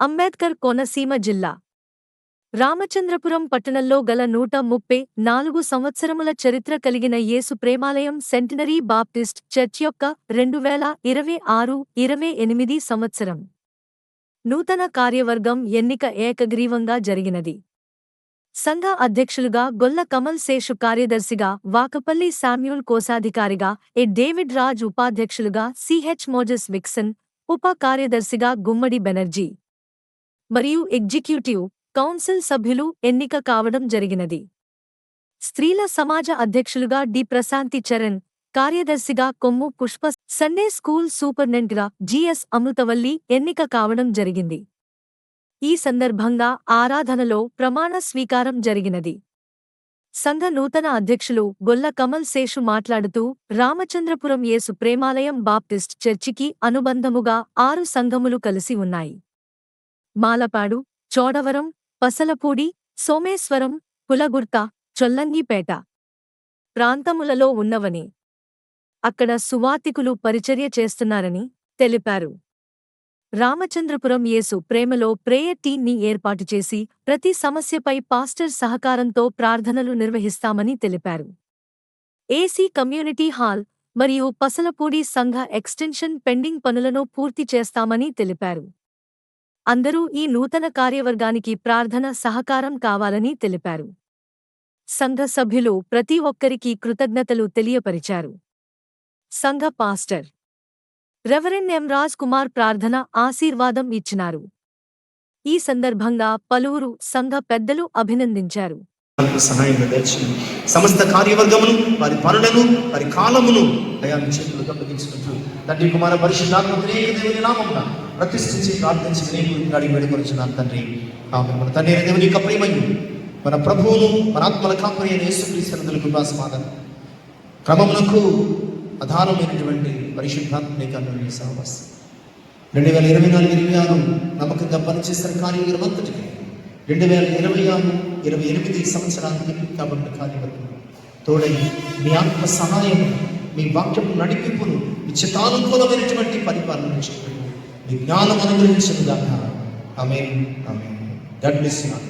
అంబేద్కర్ కోనసీమ జిల్లా. రామచంద్రపురం పట్టణంలో గల నూట ముప్పై నాలుగు సంవత్సరముల చరిత్ర కలిగిన Yesu Premalayam centenary baptist church యొక్క రెండు వేల ఇరవై ఆరు ఇరవై ఎనిమిది సంవత్సరం. నూతన కార్యవర్గం ఎన్నిక ఏకగ్రీవంగా జరిగినది. సంఘ అధ్యక్షులుగా గొల్ల కమల్ శేషు కార్యదర్శిగా వాకపల్లి శామ్యూల్ కోశాధికారిగా ఎ. డేవిడ్ రాజ్ ఉపాధ్యక్షులుగా సిహెచ్ మోజస్ విక్సన్ ఉప కార్యదర్శిగా గుమ్మడి బెనర్జీ. మరియు ఎగ్జిక్యూటివ్ కౌన్సిల్ సభ్యులు ఎన్నిక కావడం జరిగినది. స్త్రీల సమాజ అధ్యక్షులుగా డి. ప్రశాంతి చరణ్ కార్యదర్శిగా కొమ్ము పుష్ప సండే స్కూల్ సూపర్నెంట్గా జిఎస్ అమృతవల్లి ఎన్నిక కావడం జరిగింది. ఈ సందర్భంగా ఆరాధనలో ప్రమాణ స్వీకారం జరిగినది. సంఘ నూతన అధ్యక్షులు గొల్ల కమల్ శేషు మాట్లాడుతూ రామచంద్రపురం యేసు ప్రేమాలయం బాప్టిస్ట్ చర్చికి అనుబంధముగా ఆరు సంఘములు కలిసి ఉన్నాయి. మాలపాడు చోడవరం పసలపూడి సోమేశ్వరం పులగుర్త చొల్లంగిపేట ప్రాంతములలో ఉన్నవని అక్కడ సువాతికులు పరిచర్య చేస్తున్నారని తెలిపారు. రామచంద్రపురం యేసు ప్రేమలో ప్రేయర్ టీన్ని ఏర్పాటు చేసి ప్రతి సమస్యపై పాస్టర్ సహకారంతో ప్రార్థనలు నిర్వహిస్తామని తెలిపారు. ఏసీ కమ్యూనిటీ హాల్ మరియు పసలపూడి సంఘ ఎక్స్టెన్షన్ పెండింగ్ పనులను పూర్తి చేస్తామని తెలిపారు. అందరూ ఈ నూతన కార్యవర్గానికి ప్రార్థన సహకారం కావాలని తెలిపారు. సంఘ సభ్యులు ప్రతి ఒక్కరికి కృతజ్ఞతలు తెలియపరిచారు. సంఘ pastor reverend M Raj Kumar ప్రార్థన ఆశీర్వాదం ఇచ్చినారు. ఈ సందర్భంగా పలువురు సంఘ పెద్దలు అభినందించారు. సహాయం సమస్త కార్యవర్గమును వారి పనులను వారి కాలమును అయా మీ చేతులు అప్పగించుకుంటూ తండ్రి కుమార పరిశుద్ధాత్మ త్రియేక దేవుని నామం ప్రతిష్ఠించి ప్రార్థించి వినయపూర్వకంగా అడిగి వేడుకొనిచున్నాను తండ్రి. ఆమె మన తండ్రి దేవుని యొక్క ప్రేమయు మన ప్రభువును మన ఆత్మల కాపరి అయిన యేసుక్రీస్తునందుల కృపా సమాధానం. క్రమమునకు ఆధారమైనటువంటి పరిశుద్ధాత్మిక కన్ను సహవాసం. రెండు వేల ఇరవై నాలుగు ఇరవై ఆరు నమ్మకంగా పనిచేసిన కార్యవర్గం అంతటికి రెండు వేల ఇరవై ఆరు ఇరవై ఎనిమిది సంవత్సరానికి కాబట్టి కార్యవర్గం. తోడై మీ ఆత్మ సహాయం మీ వాక్యం నడిపింపును మీ చిత్తానుకూలమైనటువంటి పరిపాలన చేయండి. జ్ఞానం అనుగ్రహించిన దాకా ఆమె ఆమె గడ్ బ్లెస్ యు ఆల్.